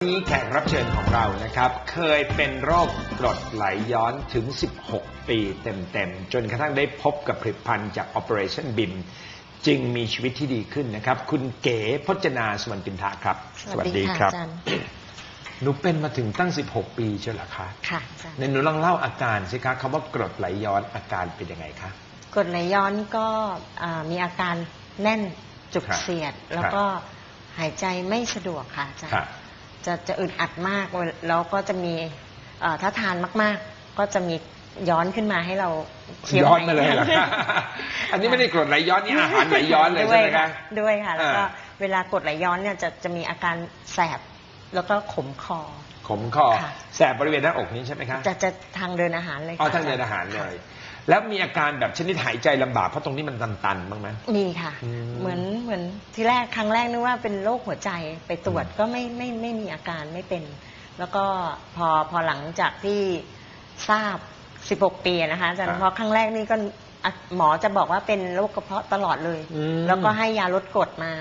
นี้แขกรับเชิญของเรานะครับ เคยเป็นโรคกรดไหลย้อนถึง 16 ปีเต็มๆ จนกระทั่งได้พบกับผลิตภัณฑ์จาก Operation BIM จึงมีชีวิตที่ดีขึ้นนะครับ คุณเก๋พจนาสวรรณปินทะครับสวัสดีค่ะอาจารย์หนูเป็นมาถึงตั้ง 16 ปีใช่เหรอคะค่ะอาจารย์ในหนูลองเล่าอาการสิคะคำว่ากรดไหลย้อนอาการเป็นยังไงคะ กรดไหลย้อนก็อ่ามีอาการแน่นจุกครับเสียด แล้วก็หายใจไม่สะดวกค่ะอาจารค่ะย์ จะจะอึดอัดมากแล้วก็จะมีเอ่อถ้าทานมาก ๆ ก็จะมีย้อนขึ้นมาให้เราเคี้ยวย้อนมาเลยเหรอใหคะอันนี้ไม่ได้กรดไหลย้อนนี่อาหารไหลย้อนเลยด้วใช่ไหมค่ะคะด้วยค่ะ แล้วก็อ่าเวลากรดไหลย้อนเนี่ยจะจะมีอาการแสบแล้วก็ขมคอ ขมคอค่ะแสบบริเวณหน้าอกนี้ใช่ไหมคะจะจะทางเดินอาหารเลยอ๋อค่ะทางเดินอาหารเลค่ะย แล้วมีอาการแบบชนิดหายใจลำบากเพราะตรงนี้มันตันๆบ้างไหม มีค่ะ อืม เหมือนเหมือนที่แรกครั้งแรกนึกว่าเป็นโรคหัวใจไปตรวจก็ไม่ไม่ไม่มีอาการไม่เป็น แล้วก็พอพอหลังจากที่ทราบ 16 ปีนะคะอาจารย์เพราะครั้งแรกนี่ก็อะหมอจะบอกว่าเป็นโรคกระเพาะตลอดเลย อืม แล้วก็ให้ยาลดกรดมา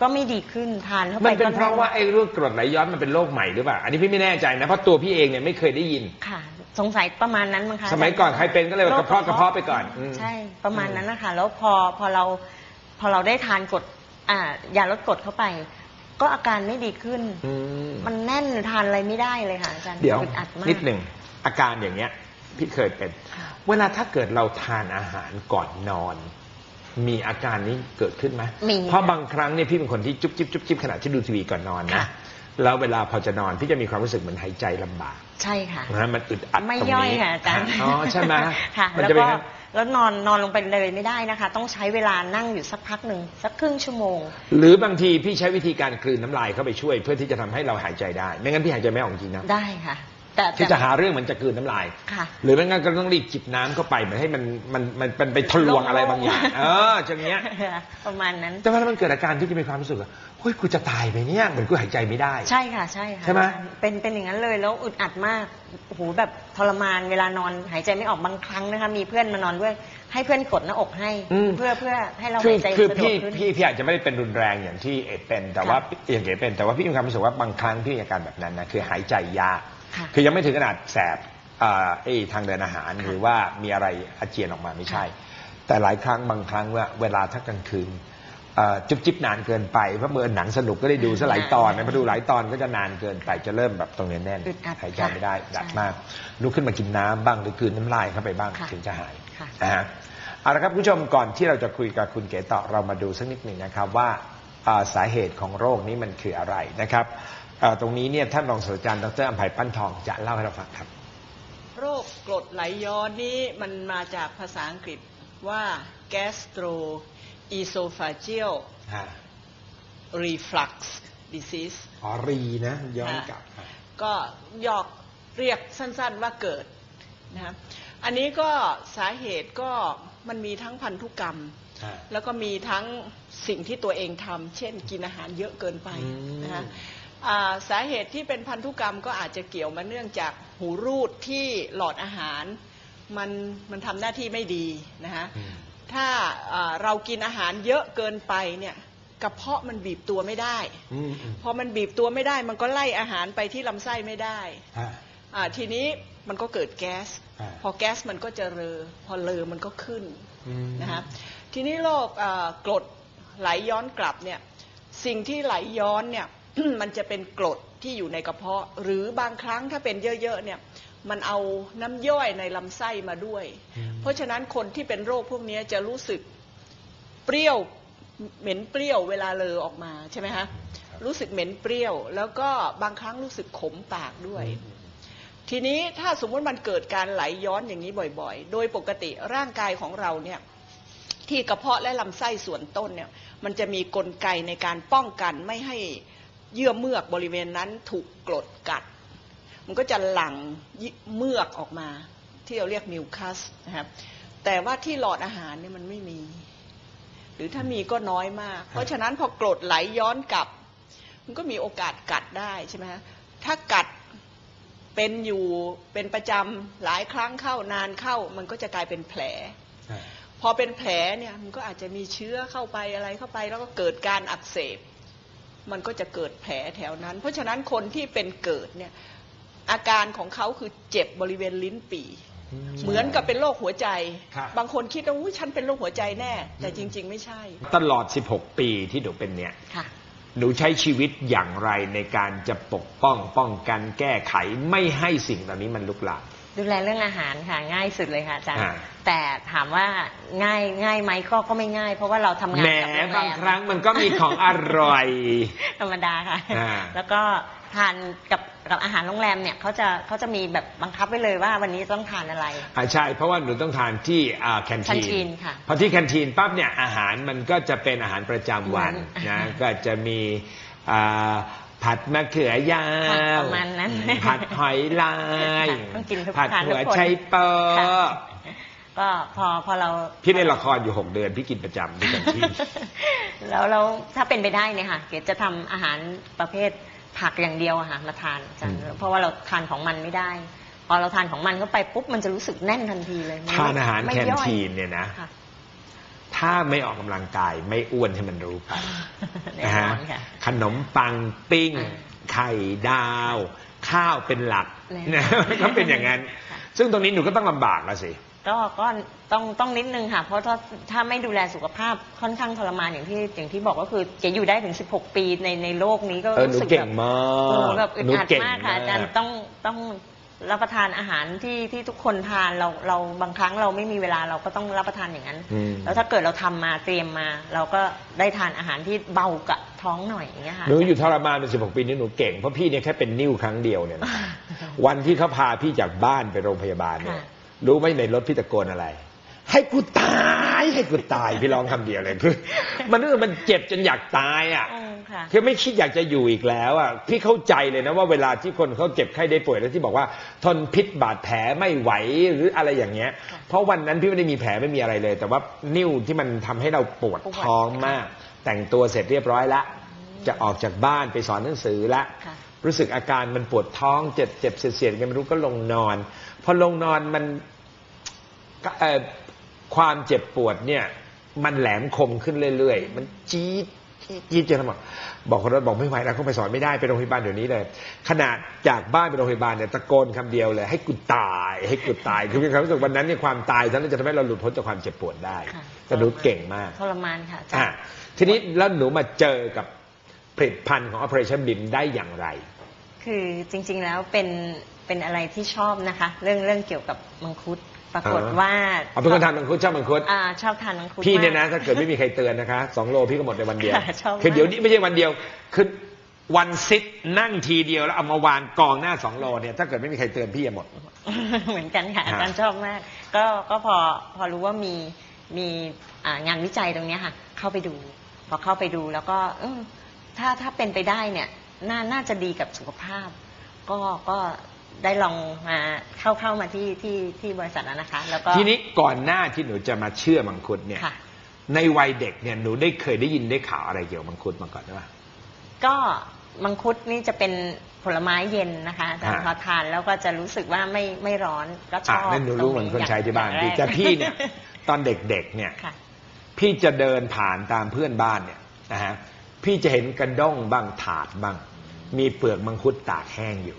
ก็ไม่ดีขึ้นทานเข้าไปมันเป็นก็เพราะว่าไอ้เรื่องกรดไหลย้อนมันเป็นโรคใหม่หรือเปล่า อันนี้พี่ไม่แน่ใจนะ เพราะตัวพี่เองเนี่ยไม่เคยได้ยิน ค่ะ สงสัยประมาณนั้นมั้งคะสมัยก่อนใครเป็นก็เลยโกระเพาะกระเพาะไปก่อนอืมใช่ประมาณนั้นนะคะแล้วพอพอเราพอเราได้ทานกรดอ่ายาลดกรดเข้าไป ก็อาการไม่ดีขึ้นอืมมันแน่นทานอะไรไม่ได้เลยค่ะอาจารย์เดี๋ยวอึดอัดมากนิดหนึ่งอาการอย่างเงี้ย พี่เคยเป็นค่ะเวลาถ้าเกิดเราทานอาหารก่อนนอน มีอาการนี้เกิดขึ้นไหมมีเพราะบางครั้งเนี่ยพี่เป็นคนที่จุ๊บจิ๊บจุ๊บจิ๊บขณะที่ดูทีวีก่อนนอนนะค่ะ แล้วเวลาพอจะนอนพี่จะมีความรู้สึกเหมือนหายใจลำบากใช่ค่ะ นะฮะมันอึดอัดไม่ตรงย่อยนี้ค่ะอาจารย์อ๋อใช่ไหมค่ะมันแล้วจะเป็นก็งั้นแล้วนอนนอนลงไปเลยไม่ได้นะคะ ต้องใช้เวลานั่งอยู่สักพักหนึ่งสักครึ่งชั่วโมง หรือบางทีพี่ใช้วิธีการกลืนน้ำลายเข้าไปช่วย เพื่อที่จะทำให้เราหายใจได้ ไม่งั้นพี่หายใจไม่ออกจริงนะได้ค่ะ แต่ที่แต่จะหาเรื่องเหมันจะกลืนน้ำลาย ค่ะ หรือไม่งั้นก็ต้องรีบจิบน้ำเข้าไปเหมือนให้มันมันมันมันไปทะลวงอะไรบางอย่าง เออจังเนี้ย ประมาณนั้น แต่ว่ามันเกิดอาการที่จะมีความรู้สึกว่า เฮ้ยกูจะตายไปเนี่ยเหมือนกูหายใจไม่ได้ ใช่ค่ะ ใช่ค่ะใช่ไหมเป็นเป็นอย่างนั้นเลยแล้วอึดอัดมากโอ้โหแบบทรมานเวลานอนหายใจไม่ออกบางครั้งนะคะมีเพื่อนมานอนด้วยให้เพื่อนกดหน้าอกให้มเพื่อเพื่อให้เราคือหายใจคือสะดวพี่กขึ้นพี่พี่อาจจะไม่ได้เป็นรุนแรงอย่างที่เอเป็น แต่ว่าอย่างเอเป็น แต่ว่าพี่มีความรู้สึกว่าบางครั้งพี่มีอาการแบบนั้นนะคือหายใจยากค่ะคือยังไม่ถึงขนาดแสบอ่าไอ้ทางเดินอาหารค่ะหรือว่ามีอะไรอาเจียนออกมาไม่ใช่ แต่หลายครั้งบางครั้งว่าเวลาถ้ากลางคืนอ่า จุ๊บจิ๊บนานเกินไปเพราะเมื่อหนังสนุกก็ได้ดูซะหลายตอนนะพอดูหลายตอนก็จะนานเกินไปจะเริ่มแบบตรงนี้แน่นอึดอัดหายใจไม่ได้ค่ะดัดใช่มากลุกขึ้นมากินน้ำบ้างหรือกลืนน้ำลายเข้าไปบ้างค่ะถึงจะหายค่ะนะฮะเอาละครับคุณผู้ชมก่อนที่เราจะคุยกับคุณเก๋ต่อเรามาดูสักนิดหนึ่งนะครับว่าอ่าสาเหตุของโรคนี้มันคืออะไรนะครับอ่าตรงนี้เนี่ยท่านรองศาสตราจารย์ดรอัมภัยปั้นทองจะเล่าให้เราฟังครับ โรคกรดไหลย้อนนี้มันมาจากภาษาอังกฤษว่า gastroesophageal reflux disease อ๋อรีนะ ย้อนกลับ ก็ยอกเรียกสั้นๆว่าเกิดนะครับอันนี้ก็สาเหตุก็มันมีทั้งพันธุกรรมอ่าแล้วก็มีทั้งสิ่งที่ตัวเองทำเช่นกินอาหารเยอะเกินไปอืมนะฮะอ่าสาเหตุที่เป็นพันธุกรรมก็อาจจะเกี่ยวมาเนื่องจากหูรูดที่หลอดอาหารมันมันทำหน้าที่ไม่ดีนะฮะอืม ถ้าอ่าเรากินอาหารเยอะเกินไปเนี่ยกระเพาะมันบีบตัวไม่ได้อืมอืมพอมันบีบตัวไม่ได้ มันก็ไล่อาหารไปที่ลำไส้ไม่ได้อ่าอ่าทีนี้มันก็เกิดแก๊สอ่าพอแก๊สมันก็จะเรอ พอเลอมันก็ขึ้นอืมนะคะทีนี้โรคอ่ากรดไหลย้อนกลับเนี่ย สิ่งที่ไหลย้อนเนี่ย มันจะเป็นกรดที่อยู่ในกระเพาะ หรือบางครั้งถ้าเป็นเยอะๆเนี่ย มันเอาน้ำย่อยในลำไส้มาด้วยอืมเพราะฉะนั้นคนที่เป็นโรคพวกนี้จะรู้สึกเปรี้ยวเหม็นเปรี้ยวเวลาเลอออกมาใช่ไหมคะรู้สึกเหม็นเปรี้ยว แล้วก็บางครั้งรู้สึกขมปากด้วย ทีนี้ถ้าสมมติมันเกิดการไหลย้อนอย่างนี้บ่อยๆ โดยปกติร่างกายของเราเนี่ยที่กระเพาะและลำไส้ส่วนต้นเนี่ยมันจะมีกลไกในการป้องกันไม่ให้เยื่อเมือกบริเวณนั้นถูกกรดกัด มันก็จะหลั่งเมือกออกมา ที่เราเรียกมิวคัสนะครับแต่ว่าที่หลอดอาหารเนี่ยมันไม่มี หรือถ้ามีก็น้อยมาก เพราะฉะนั้นพอกรดไหลย้อนกลับ มันก็มีโอกาสกัดได้ใช่ไหมฮะถ้ากัดเป็นอยู่เป็นประจำหลายครั้งเข้านานเข้า มันก็จะกลายเป็นแผลอ่าพอเป็นแผลเนี่ยมันก็อาจจะมีเชื้อเข้าไปอะไรเข้าไป แล้วก็เกิดการอักเสบ มันก็จะเกิดแผลแถวนั้น เพราะฉะนั้นคนที่เป็นเกิดเนี่ย อาการของเขาคือเจ็บบริเวณลิ้นปี่ เหมือนกับเป็นโรคหัวใจ ครับบางคนคิดว่าอุ๊ยฉันเป็นโรคหัวใจแน่ แต่จริง ๆ ไม่ใช่ตลอด 16 ปีที่หนูเป็นเนี่ย ค่ะ หนูใช้ชีวิตอย่างไรในการจะปกป้องป้องกันแก้ไขไม่ให้สิ่งเหล่านี้มันลุกลาม ดูแลเรื่องอาหารค่ะง่ายสุดเลยค่ะอาจารย์ อ่า แต่ถามว่าง่ายง่ายไหมก็ก็ไม่ง่าย เพราะว่าเราทำงานแหมกับโรงแรบางมครั้งมันก็มีของอร่อย ธรรมดาค่ะ อ่า แล้วก็ ทานกับกับอาหารโรงแรมเนี่ยเขาจะเขาจะมีแบบบังคับไว้เลยว่าวันนี้ต้องทานอะไร อ่าใช่ เพราะว่าหนูต้องทานที่อ่าแคนแคนทีทีนนค่ะพอที่แคนทีนปั๊บเนี่ยอาหารมันก็จะเป็นอาหารประจำวันเหมือนนะอ่าก็จะมีอ่าผัดมะเขือยาค่ะวประมาณนั้นผัดหอยลายค่ะต้องกินทุกผัดทานทุหักวคนไชัยเปอค่ะ ก็พอพอเรา พี่เล่นละครอยู่หกเดือนพี่กินประจำที่แคนทีน แล้วแล้วถ้าเป็นไปได้เนี่ยค่ะ เกดจะทำอาหารประเภท ผักอย่างเดียวอะค่ะมาทานอาจารย์อืมเพราะว่าเราทานของมันไม่ได้ พอเราทานของมันเข้าไปปุ๊บมันจะรู้สึกแน่นทันทีเลยมัทานอาหารไม่แคนย่อยทีนเนี่ยนะค่ะถ้าไม่ออกกำลังกายไม่อ้วนให้มันรู้ไปแน่นะนฮะอนค่ะขนมปังปิ้งอ่าไข่ดาว ข้าวเป็นหลักแน่นะนอนก็เป็นอย่างนั้นค่ะซึ่งตรงนี้หนูก็ต้องลำบากแล้วสิ ก็ก็ต้องต้องนิดนึงค่ะ เพราะถ้าถ้าไม่ดูแลสุขภาพค่อนข้างทรมานอย่างที่อย่างที่บอกก็คือจะอยู่ได้ถึง 16 ปีในในโลกนี้ก็เออหนูรู้สึกเก่แบงบมาโอ้แบบอึกดหนูอัดเก่งมากค่ะอาจารย์ต้องต้องรับประทานอาหารที่ที่ทุกคนทานเราเราบางครั้งเราไม่มีเวลาเราก็ต้องรับประทานอย่างนั้น อืมแล้วถ้าเกิดเราทำมาเตรียมมา เราก็ได้ทานอาหารที่เบากับท้องหน่อยอย่างเงี้ยค่ะ หนูอยู่ทรมานเป็นสิบหกปีนี่หนูเก่งเพราะพี่เนี่ยแค่เป็นนิ้วครั้งเดียวเนี่ยนะวันที่เขาพาพี่จากบ้านไปโรงพยาบาลเนี่ย ค่ะ รู้ไหมในรถพี่ตะโกนอะไร ให้กูตายให้กูตายพี่ร้องคำเดียวเลยคือ มันรู้สึกมันเจ็บจนอยากตายอะอืมค่ะคือไม่คิดอยากจะอยู่อีกแล้วอะพี่เข้าใจเลยนะว่าเวลาที่คนเขาเจ็บไข้ได้ป่วยแล้วที่บอกว่า ทนพิษบาดแผลไม่ไหวหรืออะไรอย่างเงี้ยค่ะเพราะวันนั้นพี่ไม่ได้มีแผลไม่มีอะไรเลย แต่ว่านิ้วที่มันทำให้เราปวดปวดท้องมาก แต่งตัวเสร็จเรียบร้อยละจะออกจากบ้านไปสอนหนังสือละค่ะ รู้สึกอาการมันปวดท้องเจ็บเจ็บเสียดๆกันไม่รู้ก็ลงนอนพอลงนอนมันก็เอ่อความเจ็บปวดเนี่ย มันแหลมคมขึ้นเรื่อยๆ มันจี๊ดจี๊ดจี๊ดจนบอกบอกคนรถบอกไม่ไหวแล้วเขาไปสอนไม่ได้ไปโรงพยาบาลเดี๋ยวนี้เลย ขนาดจากบ้านไปโรงพยาบาลเนี่ยตะโกนคำเดียวเลย ให้กูตาย ให้กูตายคือมีความรู้สึกวันนั้นเนี่ยความตายเท่านั้นจะทำให้เราหลุดพ้นจากความเจ็บปวดได้ค่ะแต่หนูเก่งมากทรมานค่ะอาจารอะย์ทีนี้แล้วหนูมาเจอกับ ผลิตภัณฑ์ของ Operation BIM ได้อย่างไร คือจริงๆแล้วเป็นเป็นอะไรที่ชอบนะคะ เรื่องเรื่องเกี่ยวกับมังคุดปรากฏอ่าว่าเอาเป็นคนทานมังคุดชอบมังคุดอ่าชอบทานมังคุดพี่เนี่ยนะมากถ้าเกิดไม่มีใครเตือนนะคะสองโลพี่ก็หมดในวันเดียวค่ะชอบมากคือเดี๋ยวนี้ไม่ใช่วันเดียวคือวันซิดนั่งทีเดียวแล้วเอามาวางกองหน้าสองโลเนี่ยถ้าเกิดไม่มีใครเตือนพี่จะหมด เหมือนกันค่ะฮะอาจารย์ชอบมาก ก็ก็พอพอรู้ว่ามีมีอ่างานวิจัยตรงเนี้ยค่ะ เข้าไปดู พอเข้าไปดูแล้วก็เออ ถ้าถ้าเป็นไปได้เนี่ยน่าน่าจะดีกับสุขภาพ ก็ก็ได้ลองมาเข้าเข้ามาที่ที่ที่บริษัทแล้วนะคะ แล้วก็ทีนี้ก่อนหน้าที่หนูจะมาเชื่อมังคุดเนี่ยค่ะในวัยเด็กเนี่ยหนูได้เคยได้ยินได้ข่าวอะไรเกี่ยวกับมังคุดมาก่อนไหมก็มังคุดนี่จะเป็นผลไม้เย็นนะคะอาจารย์อ่าพอทานแล้วก็จะรู้สึกว่าไม่ไม่ร้อนก็ชอะอบนั่นหนูรู้เหมือนคนใช้ที่บ้านอย่งพี่แรกแต่พี่เนี่ยตอนเด็กๆเนี่ยค่ะพี่จะเดินผ่านตามเพื่อนบ้านเนี่ยนะฮะ พี่จะเห็นกระด้งบ้างถาดบ้าง มีเปลือกมังคุดตากแห้งอยู่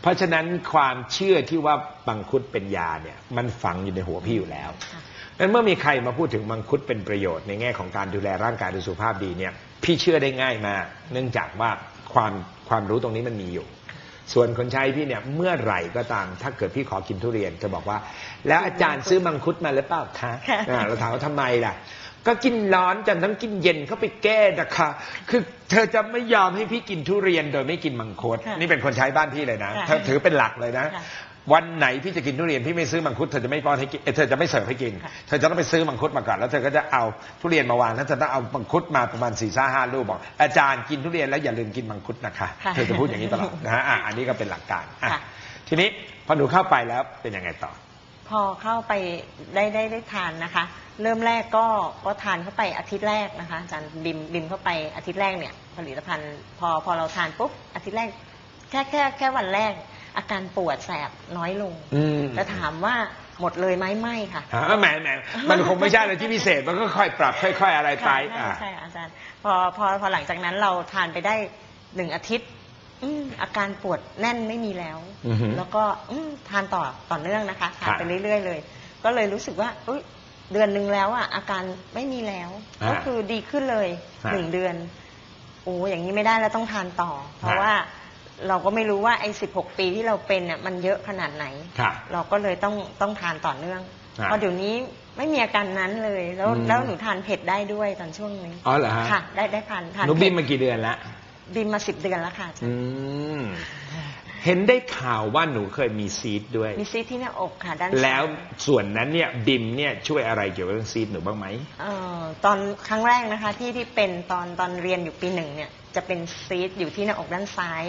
เพราะฉะนั้นความเชื่อที่ว่ามังคุดเป็นยาเนี่ย มันฝังอยู่ในหัวพี่อยู่แล้วค่ะนั้นเมื่อมีใครมาพูดถึงมังคุดเป็นประโยชน์ในแง่ของการดูแลร่างกายโดยสุขภาพดีเนี่ย พี่เชื่อได้ง่ายมากเนื่องจากว่าความความรู้ตรงนี้มันมีอยู่ ส่วนคนใช้พี่เนี่ยเมื่อไหร่ก็ตาม ถ้าเกิดพี่ขอกินทุเรียนจะบอกว่า แล้วอาจารย์ซื้อมังคุดมาหรือเปล่าคะค่ะอ่าเราถามว่าทำไมล่ะ ก็กินร้อนจันต้องกินเย็นเข้าไปแก้นะคะ คือเธอจะไม่ยอมให้พี่กินทุเรียนโดยไม่กินมังคุดค่ะนี่เป็นคนใช้บ้านพี่เลยนะค่ะเธอถือเป็นหลักเลยนะค่ะวันไหนพี่จะกินทุเรียนพี่ไม่ซื้อมังคุดเธอจะไม่ป้อนให้กินเอ่อเธอจะไม่เสิร์ฟให้กินค่ะเธอจะต้องไปซื้อมังคุดมาก่อนแล้วเธอก็จะเอาทุเรียนมาวางแล้วเธอต้องเอามังคุดมาประมาณสี่ห้าห้าลูกบอก อาจารย์กินทุเรียนแล้วอย่าลืมกินมังคุดนะคะค่ะเธอจะพูดอย่างนี้ตลอดนะฮะอะอันนี้ก็เป็นหลักการอะค่ะทีนี้พอหนูเข้าไปแล้วเป็นยังไงต่อ พอเข้าไปได้ได้ได้ทานนะคะ เริ่มแรกก็ก็ทานเข้าไปอาทิตย์แรกนะคะอาจารย์บิมบิมเข้าไปอาทิตย์แรกเนี่ยผลิตภัณฑ์ พอพอเราทานปุ๊บอาทิตย์แรก แค่แค่แค่วันแรก อาการปวดแสบน้อยลงอืมแต่ถามว่าหมดเลยไหมไม่ค่ะฮะแหมแหมมันคงไม่ใช่อะไรที่พิเศษมันก็ค่อยปรับค่อย ๆ อะไรไปค่ะอะใช่ใช่อาจารย์ พอพอพอหลังจากนั้นเราทานไปได้หนึ่งอาทิตย์ อืมอาการปวดแน่นไม่มีแล้ว อือฮึแล้วก็อืมทานต่อต่อเนื่องนะคะทานค่ะไปเรื่อยๆเลย ก็เลยรู้สึกว่าอุยเดือนหนึ่งแล้วอะอาการไม่มีแล้ว อ่าก็คือดีขึ้นเลยฮะหนึ่งเดือน โอ้อย่างนี้ไม่ได้แล้วต้องทานต่อ เพราะฮะ ว่าเราก็ไม่รู้ว่าไอ้สิบหกปีที่เราเป็นเนี่ยมันเยอะขนาดไหนค่ะเราก็เลยต้องต้องทานต่อเนื่องฮะเพราะเดี๋ยวนี้ไม่มีอาการนั้นเลยแล้วอืม แล้วหนูทานเผ็ดได้ด้วยตอนช่วงนี้อ๋อเหรอฮะค่ะ ได้ได้ทานทานหนูบินเผ็ดมากี่เดือนแล้ว บินมาสิบเดือนแล้วค่ะอาจารอืย์มเห็นได้ข่าวว่าหนูเคยมีซีดด้วย มีซีสที่หน้าอกค่ะด้านซ้ายแล้วส่วนนั้นเนี่ยบิมเนี่ยช่วยอะไรเกี่ยวกับเรื่องซีดหนูบ้างไหมเอ่อตอนครั้งแรกนะคะ ที่ที่เป็นตอนตอนเรียนอยู่ปีหนึ่งเนี่ย จะเป็นซีสอยู่ที่หน้าอกด้านซ้าย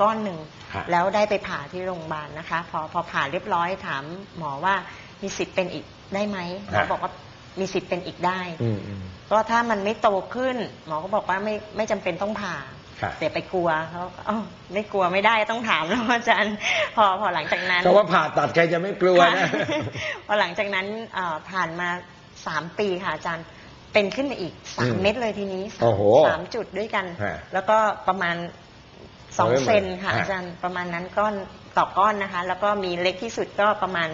ก้อนหนึ่งฮะ แล้วได้ไปผ่าที่โรงพยาบาลนะคะ พอพอผ่าเรียบร้อยถามหมอว่ามีสิทธิ์เป็นอีกได้ไหมหมอบอกว่ามีสิทธิ์เป็นอีกได้ อืมอืม ก็ถ้ามันไม่โตขึ้น หมอก็บอกว่าไม่ไม่จำเป็นต้องผ่าค่ะ แต่ไปกลัวเขาก็อ้าวไม่กลัวไม่ได้ต้องถามแล้วอาจารย์ พอพอหลังจากนั้นเพราะว่าผ่าตัดใครจะไม่กลัวนะค่ะพอหลังจากนั้นเอ่อผ่านมาสามปีค่ะอาจารย์เป็นขึ้นมาอีกสามอืมเม็ดเลยทีนี้สามโอ้โหสามจุดด้วยกันฮะแล้วก็ประมาณสองโอ้ยเซนค่ะฮะอาจารย์ประมาณนั้นก้อนต่อก้อนนะคะ แล้วก็มีเล็กที่สุดก็ประมาณ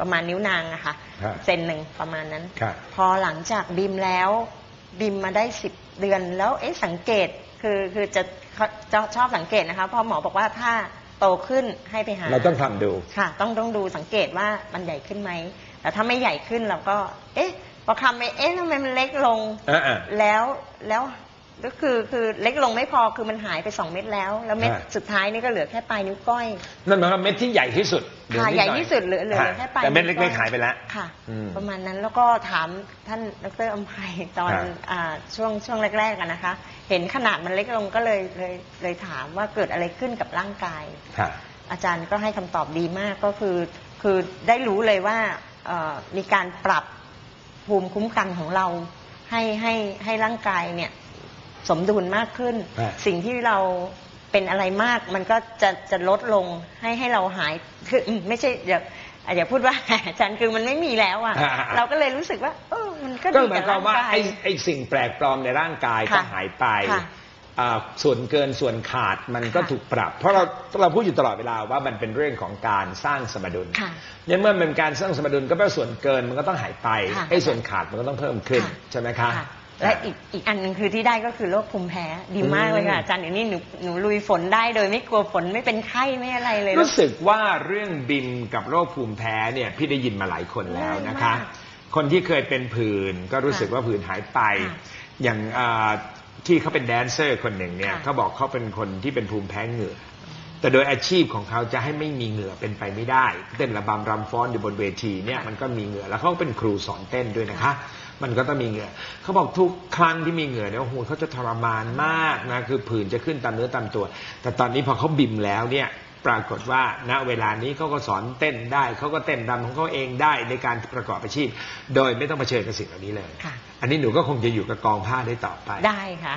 ประมาณนิ้วนางอะค่ะฮะเซนหนึ่งประมาณนั้นค่ะพอหลังจากบิมแล้วบิมมาได้สิบเดือนแล้วเอ๊ะสังเกต คือคือจะจะชอบสังเกตนะคะเพอหมอบอกว่าถ้าโตขึ้นให้ไปหาเราต้องทำดูค่ะ ต้องต้องดูสังเกตว่ามันใหญ่ขึ้นไหมแต่ถ้าไม่ใหญ่ขึ้นเราก็ เอ๊ะพอคำไปเอ๊ะทำไมมันเล็กลงอ่าแล้วแล้ว ก็คือคือเล็กลงไม่พอคือมันหายไปสองเม็ดแล้ว แล้วเม็ดฮะ สุดท้ายนี่ก็เหลือแค่ปลายนิ้วก้อยนั่นหมายความว่าเม็ดที่ใหญ่ที่สุดเดี๋ยวค่ะนิดใหญ่น่อยที่สุดเหลือเหลือค่ะแค่ปลายแต่เม็ดนิ้วเล็กก้ๆหายไปแล้ว ค่ะ อืมประมาณนั้นแล้วก็ถามท่านดรอมภัยตอนฮะ อ่าช่วงช่วงแรกๆกันนะคะ เห็นขนาดมันเล็กลงก็เลยเลยเลยถามว่าเกิดอะไรขึ้นกับร่างกาย ค่ะ อาจารย์ก็ให้คำตอบดีมากก็คือ คือได้รู้เลยว่าเอ่อมีการปรับภูมิคุ้มกันของเรา ให้ให้ให้ร่างกายเนี่ย สมดุลมากขึ้นฮะสิ่งที่เราเป็นอะไรมากมันก็จะจะลดลงให้ให้เราหายคืออืมไม่ใช่อย่าอย่าพูดว่า อาจารย์คือมันไม่มีแล้วอะ อ่าๆเราก็เลยรู้สึกว่า เออมันก็ก็ดีหมากัยบความร่างว่ากาย ไอ้ไอ้สิ่งแปลกปลอมในร่างกายก็ค่ะหายไปค่ะอ่าส่วนเกินส่วนขาดมันก็ค่ะถูกปรับ เพราะเราเราพูดอยู่ตลอดเวลาว่ามันเป็นเรื่องของการสร้างสมดุลค่ะเนี่ยเมื่อมันเป็นการสร้างสมดุลก็แปลว่าส่วนเกินมันก็ต้องหายไปค่ะไอ้ส่วนขาดมันก็ต้องเพิ่มขึ้นค่ะใช่ไหมคะ ค่ะ และอีกอีกอันหนึ่งคือที่ได้ก็คือโรคภูมิแพ้ดีมากเลยค่ะอาจารย์เดี๋ยวนี้หนูหนูลุยฝนได้โดยไม่กลัวฝนไม่เป็นไข้ไม่อะไรเลย รู้สึกว่าเรื่องบิมกับโรคภูมิแพ้เนี่ยพี่ได้ยินมาหลายคนแล้วนะคะง่ายมากคนที่เคยเป็นผื่นก็รู้สึกว่าผื่นหายไปค่ะอย่างอ่าที่เขาเป็นแดนเซอร์คนหนึ่งเนี่ยค่ะ เขาบอกเขาเป็นคนที่เป็นภูมิแพ้เหงื่อ แต่โดยอาชีพของเขาจะให้ไม่มีเหงื่อเป็นไปไม่ได้ เต้นระบำรำฟ้อนอยู่บนเวทีเนี่ยมันก็มีเหงื่อแล้วเขาเป็นครูสอนเต้นด้วยนะคะ มันก็ต้องมีเหงื่อเขาบอกทุกครั้งที่มีเหงื่อเนี่ยโอ้โหเขาจะทรมานมากนะคือผื่นจะขึ้นตามเนื้อตามตัว แต่ตอนนี้พอเขาบิมแล้วเนี่ยปรากฏว่าณเวลานี้เขาก็สอนเต้นได้เขาก็เต้นรำของเขาเองได้ในการประกอบอาชีพ โดยไม่ต้องเผชิญกับสิ่งเหล่านี้เลยอันนี้หนูก็คงจะอยู่กับกองผ้าได้ต่อไป ได้ค่ะ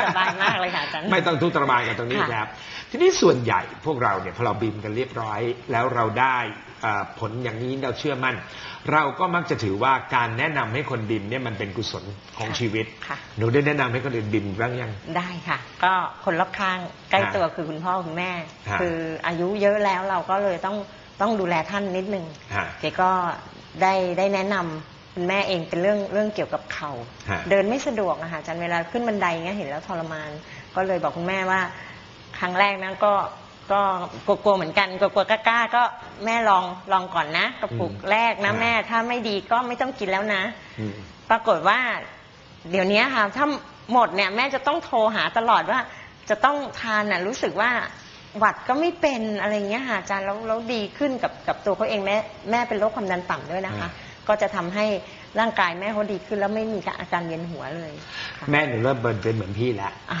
สบายมากเลยค่ะอาจารย์ไม่ต้องทุกข์ทรมานกันตรงนี้ค่ะครับ ทีนี้ส่วนใหญ่พวกเราเนี่ยพอเราบิมกันเรียบร้อย แล้วเราได้อ่าผลอย่างนี้เราเชื่อมั่น เราก็มักจะถือว่าการแนะนำให้คนบิมเนี่ยมันเป็นกุศลของชีวิตค่ะหนูได้แนะนำให้คนอื่นบิมบ้างยัง ได้ค่ะ ก็คนรอบข้างใกล้ฮะตัวคือคุณพ่อคุณแม่ฮะคืออายุเยอะแล้วเราก็เลยต้องต้องดูแลท่านนิดนึงฮะเจก็ได้ได้แนะนำ คุณแม่เองเป็นเรื่องเรื่องเกี่ยวกับเขา่าฮะเดินไม่สะดวกอะค่ะอาจันเวลาขึ้นบันไดเงี้ยเห็นแล้วทรมาน ก็เลยบอกคุณแม่ว่า ครั้งแรกนะก็ก็กลัวๆเหมือนกันกลัวๆกล้าๆก็แม่ลองลองก่อนนะกระปุกอืมแรกนะฮะแม่ถ้าไม่ดีก็ไม่ต้องกินแล้วนะอืมปรากฏว่า เดี๋ยวนี้ค่ะถ้าหมดเนี่ยแม่จะต้องโทรหาตลอดว่า จะต้องทานน่ะรู้สึกว่าหวัดก็ไม่เป็นอะไรเงี้ยค่ะอาจารย์แล้วแล้วดีขึ้นกับกับตัวเขาเองแม่แม่เป็นโรคความดันต่ำด้วยนะคะ ก็จะทำให้ร่างกายแม่เขาดีขึ้นแล้วไม่มีอาการเวียนหัวเลยค่ะแม่หนูเริ่มเบิร์นเป็นเหมือนพี่แล้วอ่า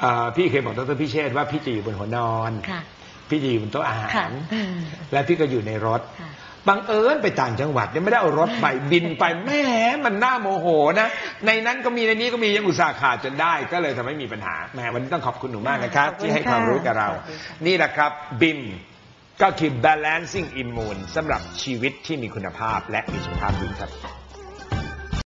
เอ่อพี่เคยบอกดรพิเชษฐ์ว่าพี่จะอยู่บนหัวนอน ค่ะ พี่จะอยู่บนโต๊ะอาหาค่ะ ร และพี่ก็อยู่ในรถ ค่ะ บังเอิญไปต่างจังหวัดเนี่ยไม่ได้เอารถไป บินไปแหม่มันน่าโมโหนะ ในนั้นก็มีในนี้ก็มียังอุตส่าห์ขาดจนได้ ก็เลยทำให้มีปัญหาแหมวันนี้ต้องขอบคุณหนูมากนะครับ ขอบคุณที่ให้ความรู้กับเรา ค่ะขอบคุณค่ะนี่แหละครับบิม ก็คือ balancing immune สำหรับชีวิตที่มีคุณภาพและมีสุขภาพดีครับ